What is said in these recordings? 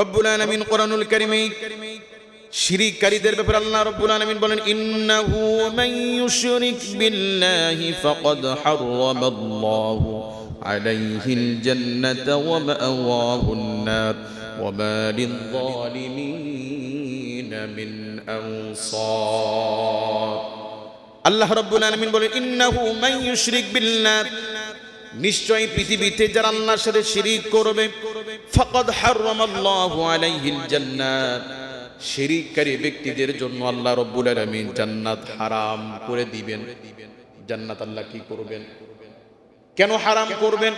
রব্বুল আলামিন কোরআনুল কারিমে শিরিককারীদের ব্যাপারে আল্লাহ রব্বুল আলামিন বলেন, ইন্নাহু মান ইউশরিক বিল্লাহি ফাকাদ হারামাল্লাহু আলাইহিল জান্নাতা ওয়া মাআওয়াহুন নার ওয়া মা লিয-যালিমিন মিন আনসার। আল্লাহ রব্বুল আলামিন বলেন, ইন্নাহু মান ইউশরিক বিল্লাহ। নিশ্চয়ই পৃথিবীতে যারা আল্লাহর সাথে শিরিক করবে ফাকাদ হারামাল্লাহু আলাইহিল জান্নাত। শিরিককারী ব্যক্তিদের জন্য আল্লাহ রব্বুল আলামিন জান্নাত হারাম করে দিবেন। জান্নাত আল্লাহ কি করবেন? কেন হারাম করবেন?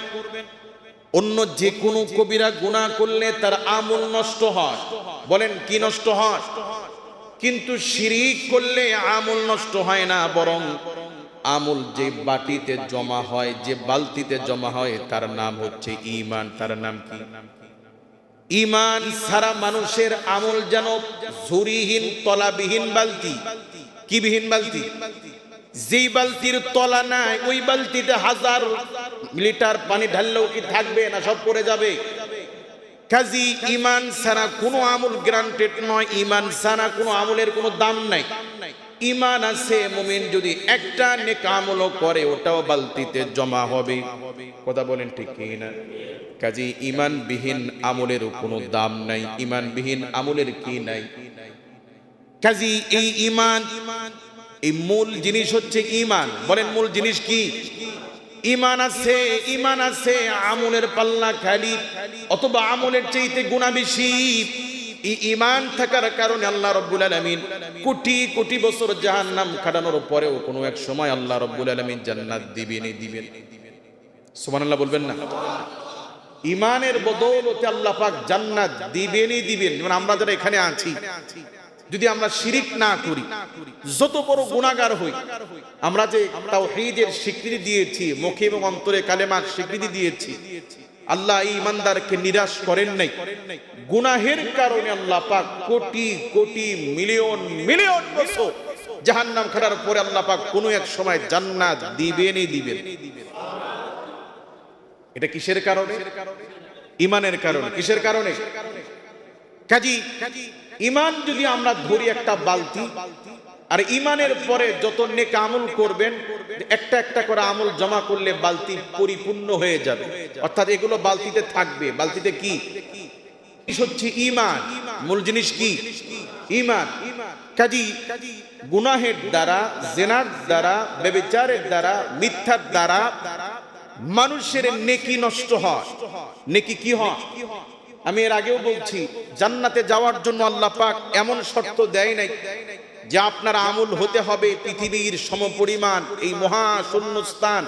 অন্য যে কোনো কবিরা গুনাহ করলে তার আমল নষ্ট হয়। বলেন, কি নষ্ট হয়? কিন্তু শিরিক করলে আমল নষ্ট হয় না, বরং আমল যে বাটিতে জমা হয়, যে বালতিতে জমা হয়, তার নাম হচ্ছে ইমান তার নাম কি? ইমান সারা মানুষের আমল যেন ঝুরিহীন, তলাবিহীন বালতি। কি বিহীন বালতি? যেই বালতির তলা নাই, ওই বালতিতে হাজার লিটার পানি ঢাললেও কি থাকবে না, সব পড়ে যাবে? কাজী ইমান ছাড়া কোনো আমল গ্রান্টেড নয় ইমান ছাড়া কোনো আমলের কোনো দাম নাই। ইমান আছে, মুমিন যদি একটা নেক আমলও করে, ওটাও বালতিতে জমা হবে। কথা বলেন ঠিক কি না কাজী ইমানবিহীন আমলের কোনো দাম নাই। ইমানবিহীন আমলের কি নাই? কাজী, এই ইমান এই মূল জিনিস হচ্ছে ইমান বলেন মূল জিনিস কি? ইমান আছে ইমান আছে, আমলের পাল্লা খালি, অথবা আমলের চাইতে গুণা বেশি। ইমান থাকার কারণে আল্লাহ রব্বুল আলমিন কোটি কোটি বছর জাহান্নাম খাটানোর পরেও কোনো এক সময় আল্লাহ রব্বুল আলমিন জান্নাত দিবেনই দিবেন। সুবহানাল্লাহ বলবেন না? ইমানের বদৌলতে আল্লাহ পাক জান্নাত দিবেনই দিবেন। যেমন আমরা যারা এখানে আছি, যদি আমরা শিরিক না করি, যত বড় গুণাগার হই, আমরা যে তাওহীদের স্বীকৃতি দিয়েছি, মুখে এবং অন্তরে কালেমার স্বীকৃতি দিয়েছি আল্লাহ ইমানদারকে নিরাশ করেন নাই। গুনাহের কারণে আল্লাহ পাক কোটি কোটি, মিলিয়ন মিলিয়ন বছর জাহান নাম খাটার পরে আল্লাহ পাক কোনো এক সময় জান্নাত দিবেনই দিবেন। এটা কিসের কারণে? ইমানের কারণে। কিসের কারণে? কাজী ইমান যদি আমরা ধরি একটা বালতি, আর ইমানের পরে যত নেক আমল করবেন, একটা একটা করে আমল জমা করলে বালতি পরিপূর্ণ হয়ে যাবে। অর্থাৎ এগুলো বালতিতে থাকবে। বালতিতে কি? হচ্ছে ইমান। মূল জিনিস কি? ইমান। কাজী গুনাহের দ্বারা, জেনার দ্বারা বেবিচারের দ্বারা, মিথ্যার দ্বারা মানুষের নেকি নষ্ট হয়। নেকি কি হয়? আমি এর আগেও বলছি, জান্নাতে যাওয়ার জন্য আল্লাহ পাক এমন শর্ত দেয় নাই যে আপনার আমল হতে হবে পৃথিবীর সমপরিমাণ, এই মহা শূন্যস্থান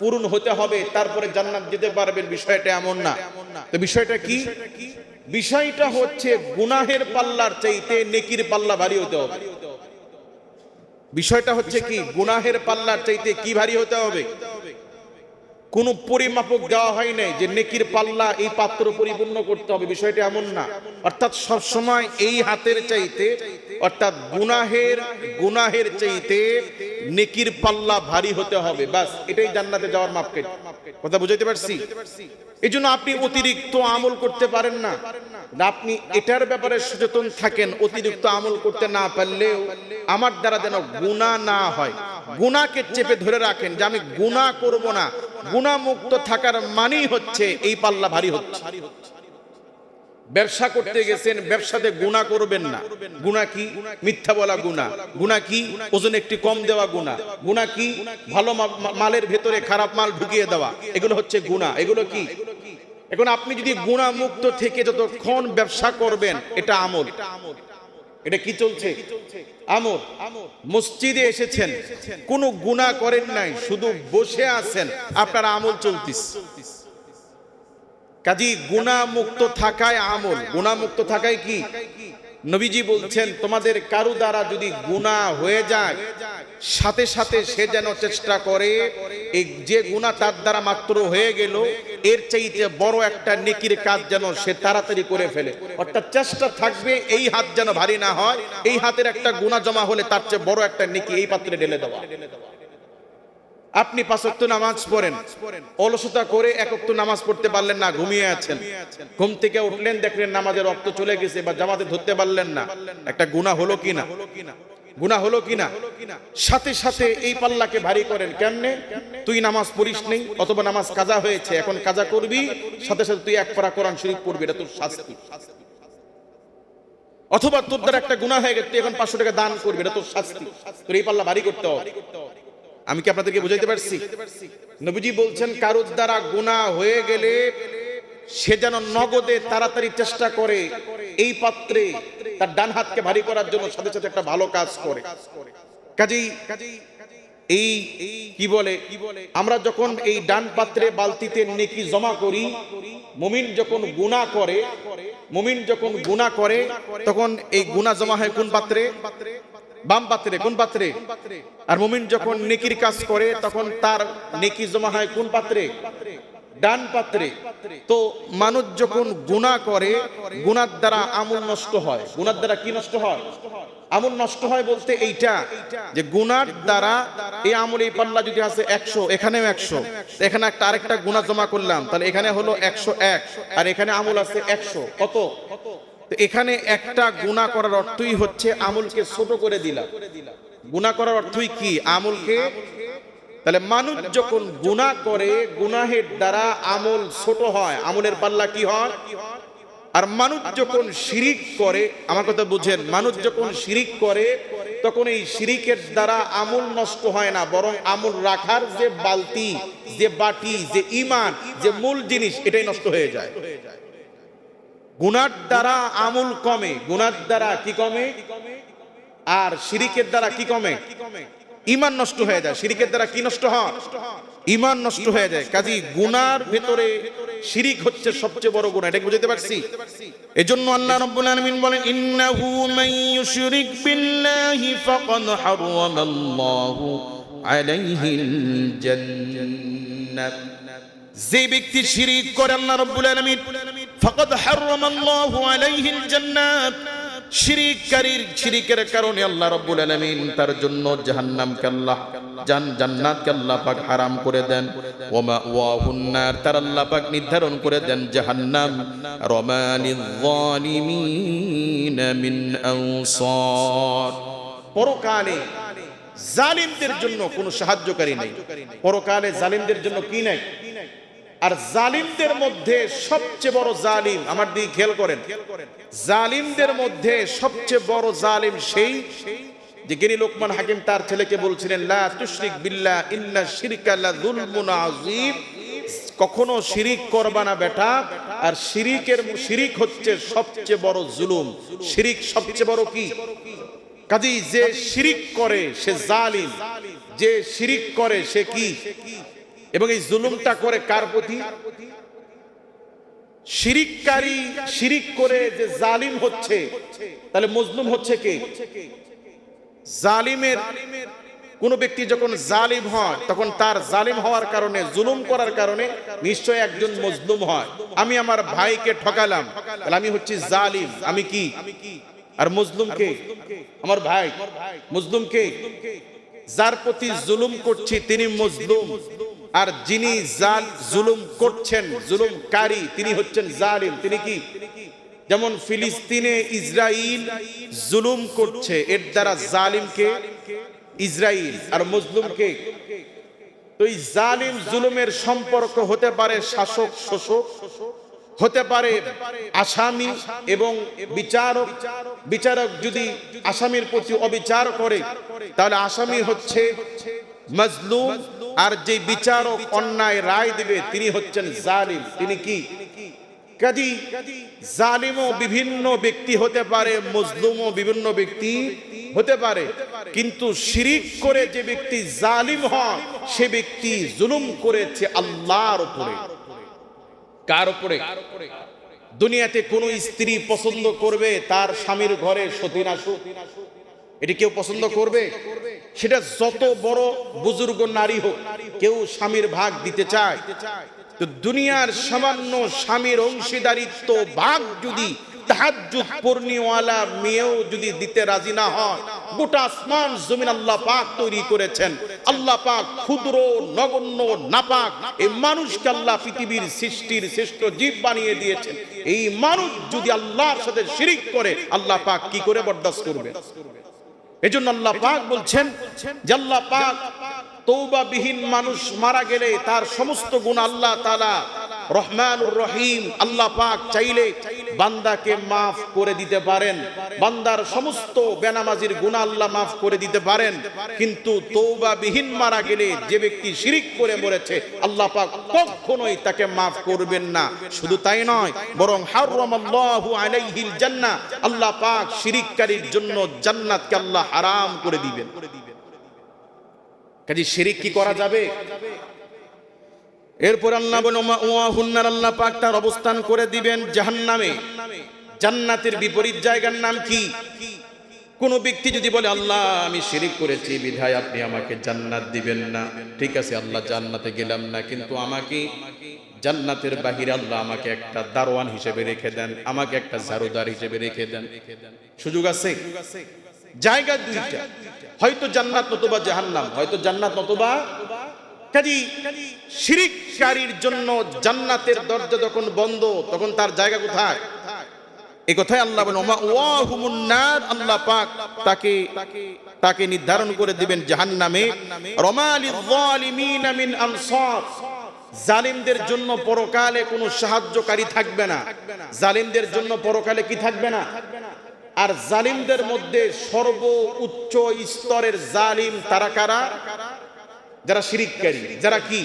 পূরণ হতে হবে, তারপরে জান্নাত যেতে পারবেন, বিষয়টা এমন না। তো বিষয়টা কি? বিষয়টা হচ্ছে গুনাহের পাল্লার চাইতে নেকির পাল্লা ভারী হতে হবে। বিষয়টা হচ্ছে কি? গুনাহের পাল্লার চাইতে কি ভারী হতে হবে? কোনো পরিমাপক দেওয়া হয় নাই যে নেকির পাল্লা এই পাত্র পরিপূর্ণ করতে হবে বিষয়টা এমন না। অর্থাৎ সব সময় এই হাতের চাইতে অর্থাৎ গুনাহের গুনাহের চাইতে নেকির পাল্লা ভারী হতে হবে বাস এটাই জান্নাতে যাওয়ার মাপকেট কথা বুঝাইতে পারছি? এই জন্য আপনি অতিরিক্ত আমল করতে পারেন না। আপনি এটার ব্যাপারে সচেতন থাকেন, অতিরিক্ত আমল করতে না পারলেও আমার দ্বারা যেন গুণা না হয়। গুণাকে চেপে ধরে রাখেন যে আমি গুণা করব না। গুণা মুক্ত থাকার মানেই হচ্ছে এই পাল্লা ভারী হচ্ছে। ব্যবসা করতে গেছেন, ব্যবসাতে গুণা করবেন না। গুণা কি? মিথ্যা বলা গুণা গুণা কি? ওজন একটি কম দেওয়া গুণা গুণা কি? ভালো মালের ভেতরে খারাপ মাল ঢুকিয়ে দেওয়া। এগুলো হচ্ছে গুণা এগুলো কি? এখন আপনি যদি গুণা মুক্ত থেকে যতক্ষণ ব্যবসা করবেন, এটা আমল। এটা কি চলছে? আমল। মসজিদে এসেছেন। কোনো গুণা করেন নাই, শুধু বসে আছেন। আপনার আমল চলতিস। কাজী গুণা মুক্ত থাকায় আমল। গুণা মুক্ত থাকায় কি? নবীজি বলছেন, তোমাদের কারু দ্বারা যদি গুণা হয়ে যায়, সাথে সাথে সে যেন চেষ্টা করে, এই যে গুণা তার দ্বারা মাত্র হয়ে গেল এর চাইতে বড় একটা নেকির কাজ যেন সে তাড়াতাড়ি করে ফেলে। অর্থাৎ চেষ্টা থাকবে এই হাত যেন ভারী না হয়, এই হাতের একটা গুণা জমা হলে তার চেয়ে বড় একটা নেকি এই পাত্রে ঢেলে দেওয়া। আপনি পাঁচক্ত নামাজ পড়েন, অলসতা করে একক্ত নামাজ পড়তে পারলেন না, ঘুমিয়ে আছেন। ঘুম থেকে উঠলেন, দেখলেন নামাজের রক্ত চলে গেছে বা জামাতে ধরতে পারলেন না। একটা গুণা হলো কিনা? গুণা হলো কিনা সাথে সাথে এই পাল্লাকে ভারী করেন কেমনে? তুই নামাজ পড়িস নেই অথবা নামাজ কাজা হয়েছে এখন কাজা করবি সাথে সাথে তুই এক পারা কোরআন শরীফ পড়বি এটা তোর শাস্তি। অথবা তোর দ্বারা একটা গুণা হয়ে গেছে তুই এখন পাঁচশো টাকা দান করবি এটা তোর শাস্তি। তোর এই পাল্লা ভারী করতে হবে। আমি কি আপনাদেরকে বুঝাইতে পারছি? নবীজি বলছেন কারোর দ্বারা গুণা হয়ে গেলে সে যেন নগদে তাড়াতাড়ি চেষ্টা করে এই পাত্রে তার ডান হাতকে ভারী করার জন্য সাথে সাথে একটা ভালো কাজ করে। কাজেই এই কি বলে আমরা যখন এই ডান পাত্রে বালতিতে নেকি জমা করি মুমিন যখন গুণা করে মুমিন যখন গুণা করে তখন এই গুণা জমা হয় কোন পাত্রে? বাম পাত্রে কোন পাত্রে আর মুমিন যখন নেকির কাজ করে তখন তার নেকি জমা হয় কোন পাত্রে? ডান পাত্রে তো মানুষ যখন গুণা করে, গুনার দ্বারা আমল নষ্ট হয়। গুনার দ্বারা কি নষ্ট হয়? আমল নষ্ট হয় বলতে এইটা যে গুনার দ্বারা এই আমল এই পাল্লা যদি আছে একশো, এখানেও একশো। এখানে একটা আরেকটা গুণা জমা করলাম, তাহলে এখানে হলো একশো এক, আর এখানে আমল আছে একশো। কত? এখানে একটা গুণা করার অর্থই হচ্ছে আমলকে ছোট করে দিলাম। গুণা করার অর্থই কি? আমলকে তাহলে মানুষ যখন গুণা করে, গুনাহের দ্বারা আমল ছোট হয়, আমলের পাল্লা কি হয়? আর মানুষ যখন শিরিক করে, আমার কথা বুঝেন, মানুষ যখন শিরিক করে, তখন এই শিরিকের দ্বারা আমল নষ্ট হয় না, বরং আমল রাখার যে বালতি, যে বাটি, যে ইমান, যে মূল জিনিস, এটাই নষ্ট হয়ে যায়। গুনার দ্বারা আমল কমে, গুনার দ্বারা কি কমে? আর শিরিকের দ্বারা কি কমে? ইমান নষ্ট হয়ে যায়। শিরিকের দ্বারা কি নষ্ট হয়? ইমান নষ্ট হয়ে যায়। কাজী গুনার ভেতরে শিরিক হচ্ছে সবচেয়ে বড় গুনাহ। এটা বুঝতে পারছি? এজন্য আল্লাহ রাব্বুল আলামিন বলেন, ইন্নাহু মান ইউশরিক বিল্লাহি ফাকাদ হারামাল্লাহু আলাইহিল জান্নাত যে ব্যক্তি শিরিক করে আল্লাহ রাব্বুল আলামিন, ফাকাদ হারামাল্লাহু আলাইহিল জান্নাত শিরিককারীর, শিরিকের কারণে আল্লাহ রাব্বুল আলামিন তার জন্য করে দেন। নির্ধারণ করে দেন জাহান্নাম। রমানিল মিন পরকালে জালিমদের জন্য কোনো সাহায্যকারী নেই। পরকালে জালিমদের জন্য কি নাই? আর জালিমদের মধ্যে সবচেয়ে বড় জালিম, আমার দিকে খেয়াল করেন, জালিমদের মধ্যে সবচেয়ে বড় জালিম সেই যে গিনি লোকমান হাকিম তার ছেলেকে বলছিলেন, লা তুশরিক বিল্লাহ, ইন্না শিরকা লা যুলমুন আযীম। কখনো শিরিক করবা না বেটা, আর শিরিকের, শিরিক হচ্ছে সবচেয়ে বড় জুলুম। শিরিক সবচেয়ে বড় কি? কাজী যে শিরিক করে, সে জালিম। যে শিরিক করে, সে কি? এবং এই জুলুমটা করে কার প্রতি? শিরিককারী শিরিক করে যে জালিম হচ্ছে, তাহলে মজলুম হচ্ছে কে? জালিমের কোন ব্যক্তি যখন জালিম হয়, তখন তার জালিম হওয়ার কারণে, জুলুম করার কারণে নিশ্চয় একজন মজলুম হয়। আমি আমার ভাইকে ঠকালাম, তাহলে আমি হচ্ছি জালিম, আমি কি? আর মজলুম কে? আমার ভাই, মজলুম কে? যার প্রতি জুলুম করছি, তিনি মজলুম। আর যিনি জাল জুলুম করছেন, জুলুমকারী, তিনি হচ্ছেন জালিম। তিনি কি? যেমন ফিলিস্তিনে ইসরাইল জুলুম করছে, এর দ্বারা জালিমকে ইসরাইল আর মজলুমকে তো এই জালিম জুলুমের সম্পর্ক হতে পারে শাসক, শোষক, হতে পারে আসামি এবং বিচারক। বিচারক যদি আসামির প্রতি অবিচার করে, তাহলে আসামি হচ্ছে মজলুম আর যে বিচারক অন্যায় রায় দিবে, তিনি হচ্ছেন জালিম। তিনি কি? কাজী জালিমও বিভিন্ন ব্যক্তি হতে পারে, মজলুমও বিভিন্ন ব্যক্তি হতে পারে। কিন্তু শিরিক করে যে ব্যক্তি জালিম হয়, সে ব্যক্তি জুলুম করেছে আল্লাহর উপরে। কার উপরে? দুনিয়াতে কোন স্ত্রী পছন্দ করবে, তার স্বামীর ঘরে সতীন আসুক। এটি কেউ পছন্দ করবে? সেটা যত বড় বুজুর্গ নারী হোক, কেউ স্বামীর ভাগ দিতে চায়। তো দুনিয়ার সামান্য স্বামীর অংশীদারিত্ব ভাগ যদি তৈরি করেছেন। আল্লাহ পাক ক্ষুদ্র, নগণ্য, নাপাক, এই আল্লাহ পৃথিবীর সৃষ্টির শ্রেষ্ঠ জীব বানিয়ে দিয়েছেন। এই মানুষ যদি আল্লাহর সাথে শিরিক করে, আল্লাহ পাক কি করে বরদাস্ত করবে? এজন্য আল্লাহ পাক বলছেন যে আল্লাহ পাক তৌবা বিহীন মানুষ মারা গেলে তার সমস্ত গুণ আল্লাহ তাআলা রহমানুর রহিম, আল্লাহ পাক চাইলে বান্দাকে মাফ করে দিতে পারেন। বান্দার সমস্ত বেনামাজির গুণ আল্লাহ মাফ করে দিতে পারেন। কিন্তু তৌবা বিহীন মারা গেলে যে ব্যক্তি শিরিক করে মরেছে, আল্লাহ পাক কখনোই তাকে মাফ করবেন না। শুধু তাই নয়, বরং হারামাল্লাহু আলাইহিল জান্নাহ, আল্লাহ পাক শিরিককারীর জন্য জান্নাতকে আল্লাহ হারাম করে দিবেন। কাজে শিরিক কি করা যাবে? এরপর আল্লাহ হুন্নার আল্লাহ পাক তার অবস্থান করে দিবেন জাহান্নামে। জান্নাতের বিপরীত জায়গার নাম কি? কোন ব্যক্তি যদি বলে, আল্লাহ, আমি শিরিক করেছি, বিধায় আপনি আমাকে জান্নাত দিবেন না। ঠিক আছে, আল্লাহ জান্নাতে গেলাম না, কিন্তু আমাকে জান্নাতের বাহিরে আল্লাহ আমাকে একটা দারোয়ান হিসেবে রেখে দেন, আমাকে একটা ঝাড়ুদার হিসেবে রেখে দেন। সুযোগ আছে? জায়গা দুইটা। হয়তো জান্নাত নতুবা জাহান্নাম, হয়তো জান্নাত নতুবা কাজী শিরিককারীর জন্য জান্নাতের দরজা যখন বন্ধ, তখন তার জায়গা কোথায়? এই কথাই আল্লাহ বলেন, ওমা ওয়াহুমুন নার আল্লাহ পাক তাকে তাকে নির্ধারণ করে দিবেন জাহান্নামে। রমালিয যালিমিনা মিন আনসার। জালিমদের জন্য পরকালে কোনো সাহায্যকারী থাকবে না। জালিমদের জন্য পরকালে কি থাকবে না? আর জালিমদের মধ্যে সর্ব উচ্চ স্তরের জালিম তারা কারা? যারা শিরিককারী, যারা কি?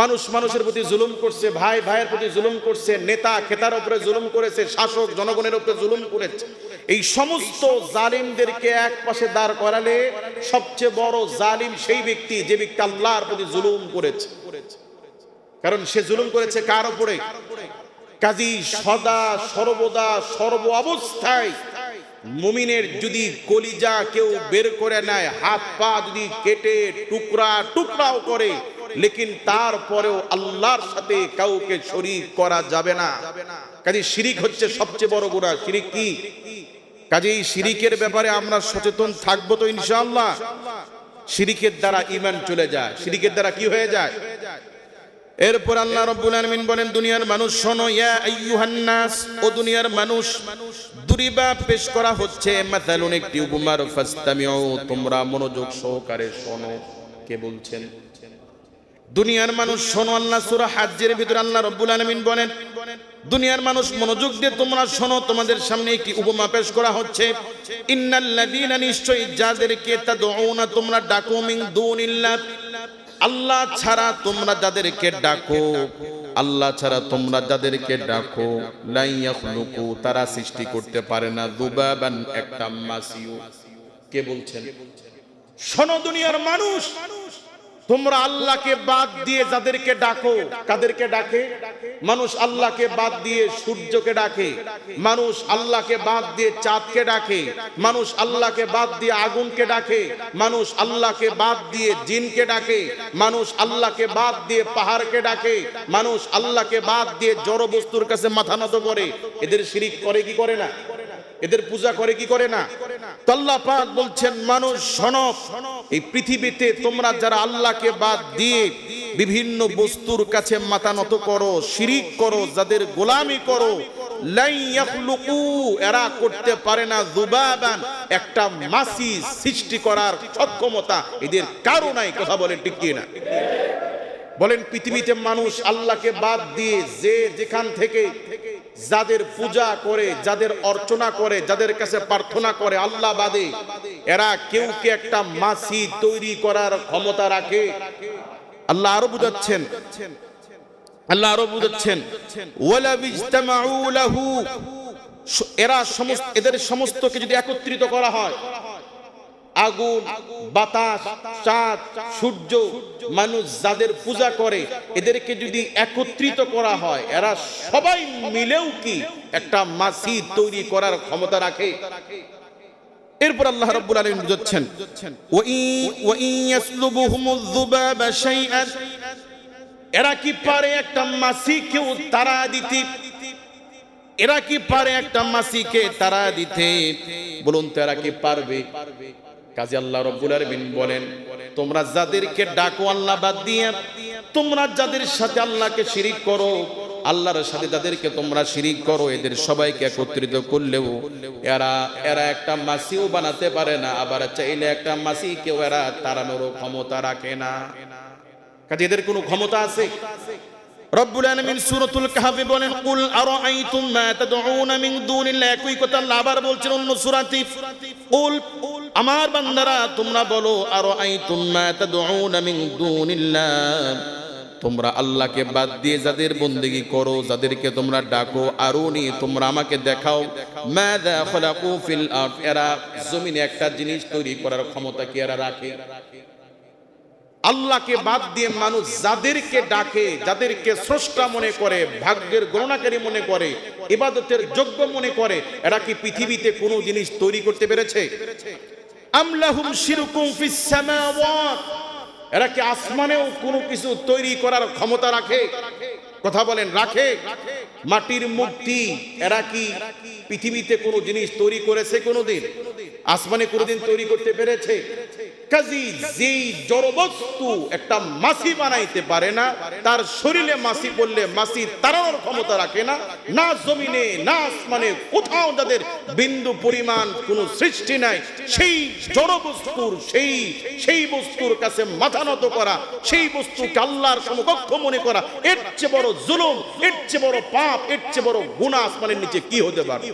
মানুষ মানুষের প্রতি জুলুম করছে, ভাই ভাইয়ের প্রতি জুলুম করছে, নেতা খেতার উপরে জুলুম করেছে, শাসক জনগণের উপরে জুলুম করেছে। এই সমস্ত জালিমদেরকে এক পাশে দাঁড় করালে সবচেয়ে বড় জালিম সেই ব্যক্তি যে ব্যক্তি আল্লাহর প্রতি জুলুম করেছে। কারণ সে জুলুম করেছে কার উপরে? কাজী সদা সর্বদা সর্ব অবস্থায় মুমিনের যদি কলিজা কেউ বের করে নেয়, হাত পা যদি কেটে টুকরা টুকরাও করে, লেকিন তারপরেও আল্লাহর সাথে কাউকে শরিক করা যাবে না। কাজে শিরিক হচ্ছে সবচেয়ে বড় গুণা শিরিক কি? কাজে এই শিরিকের ব্যাপারে আমরা সচেতন থাকব তো ইনশাআল্লাহ। শিরিকের দ্বারা ইমান চলে যায়। শিরিকের দ্বারা কি হয়ে যায়? এরপর আল্লাহ রব্বুল আলামিন বলেন, দুনিয়ার মানুষ শোনো, ইয়া আইয়ুহান নাস ও দুনিয়ার মানুষ, দুরিবা পেশ করা হচ্ছে। মাথালুন একটি উপমার তোমরা মনোযোগ সহকারে শোনো। কে বলছেন? দুনিয়ার মানুষ শোনো, আল্লাহ সূরা হাজ্জের ভিতরে আল্লাহ রব্বুল আলামিন বলেন, দুনিয়ার মানুষ মনোযোগ দিয়ে তোমরা শোনো, তোমাদের সামনে একটি উপমা পেশ করা হচ্ছে। ইন্নাল্লাযীনা নিশ্চয়ই যাদেরকে তাদউনা, তোমরা ডাকো মিন দুনিল্লাহ আল্লাহ ছাড়া তোমরা যাদেরকে ডাকো, আল্লাহ ছাড়া তোমরা যাদেরকে ডাকো লাইয়াখলুকু তারা সৃষ্টি করতে পারে না। দুবাবান একটা মাসিও কে বলছেন? শোনো দুনিয়ার মানুষ তোমরা আল্লাহকে বাদ দিয়ে যাদেরকে ডাকো, কাদেরকে ডাকে? মানুষ আল্লাহকে বাদ দিয়ে সূর্যকে ডাকে, মানুষ আল্লাহকে বাদ দিয়ে চাঁদকে ডাকে, মানুষ আল্লাহকে বাদ দিয়ে আগুনকে ডাকে, মানুষ আল্লাহকে বাদ দিয়ে জিনকে ডাকে, মানুষ আল্লাহকে বাদ দিয়ে পাহাড়কে ডাকে, মানুষ আল্লাহকে বাদ দিয়ে জড় বস্তুর কাছে মাথা নত করে। এদের শিরিক করে কি করে না? এদের পূজা করে কি করে না? তো আল্লাহ পাক বলছেন, মানুষ শোনক এই পৃথিবীতে তোমরা যারা আল্লাহকে বাদ দিয়ে বিভিন্ন বস্তুর কাছে মাথা নত করো, শিরিক করো, যাদের গোলামি করো এরা করতে পারে না যুবাবান। একটা মাসি সৃষ্টি করার সক্ষমতা এদের কারও নাই, কথা বলেন ঠিক না? বলেন, পৃথিবীতে মানুষ আল্লাহকে বাদ দিয়ে যে যেখান থেকে যাদের পূজা করে, যাদের অর্চনা করে, যাদের কাছে প্রার্থনা করে আল্লাহ বাদে, এরা কেউ কে একটা মাসি তৈরি করার ক্ষমতা রাখে? আল্লাহ আরও বুঝাচ্ছেন। আল্লাহ আরও বুঝাচ্ছেন। এরা সমস্ত এদের সমস্তকে যদি একত্রিত করা হয় আগুন, বাতাস, চাঁদ, সূর্য, মানুষ যাদের পূজা করে, এদেরকে যদি একত্রিত করা হয়, এরা সবাই মিলেও কি একটা মাসি তৈরি করার ক্ষমতা রাখে? এরপর আল্লাহ রাব্বুল আলামিন বুঝাচ্ছেন এরা কি পারে একটা মাসি কেউ তারা দিতে? এরা কি পারে একটা মাসিকে তারা দিতে? বলুন তো এরা কি পারবে? কাজী আল্লাহ রব্বুল আলামিন বলেন, তোমরা যাদেরকে ডাকো, আল্লাহ বাদ দিয়ে, তোমরা যাদের সাথে আল্লাহকে শিরিক করো, আল্লাহর সাথে যাদেরকে তোমরা শিরিক করো, এদের সবাইকে একত্রিত করলেও এরা এরা একটা মাসিও বানাতে পারে না, আবার চাইলে একটা মাসি কেউ এরা তাড়ানোরও ক্ষমতা রাখে না। কাজে, এদের কোনো ক্ষমতা আছে? রব্বুল বলছেন অন্য সূরাতে আমার বান্দারা, তোমরা বলো আরাআইতুম মা তাদউন মিন দুনিল্লাহ। তোমরা আল্লাহকে বাদ দিয়ে যাদের বন্দেগী করো, যাদেরকে তোমরা ডাকো আরুনি তোমরা আমাকে দেখাও। এরা জমিনে একটা জিনিস তৈরি করার ক্ষমতা কি এরা রাখে? আল্লাহকে বাদ দিয়ে মানুষ যাদেরকে ডাকে, যাদেরকে স্রষ্টা মনে করে, ভাগ্যের গণনাকারী মনে করে, ইবাদতের যোগ্য মনে করে, এরা কি পৃথিবীতে কোনো জিনিস তৈরি করতে পেরেছে? আমলাহুম শিরকুম ফিস এরা কি আসমানেও কোনো কিছু তৈরি করার ক্ষমতা রাখে? কথা বলেন, রাখে? মাটির মূর্তি এরা কি পৃথিবীতে কোনো জিনিস তৈরি করেছে কোনোদিন? আসমানে কোনোদিন তৈরি করতে পেরেছে? কাজী যেই জড়বস্তু একটা বানাইতে পারে না, তার শরীরে তাড়ানোর ক্ষমতা রাখে না না জমিনে, না আসমানে, কোথাও যাদের বিন্দু পরিমাণ কোনো সৃষ্টি নাই, সেই জড়বস্তুর, সেই সেই বস্তুর কাছে মাথা নত করা, সেই বস্তুকে আল্লাহর সমকক্ষ মনে করা, এর চেয়ে বড় জুলুম, এর চেয়ে বড় পাপ, এর চেয়ে বড় গুনাহ আসমানের নিচে কি হতে পারে?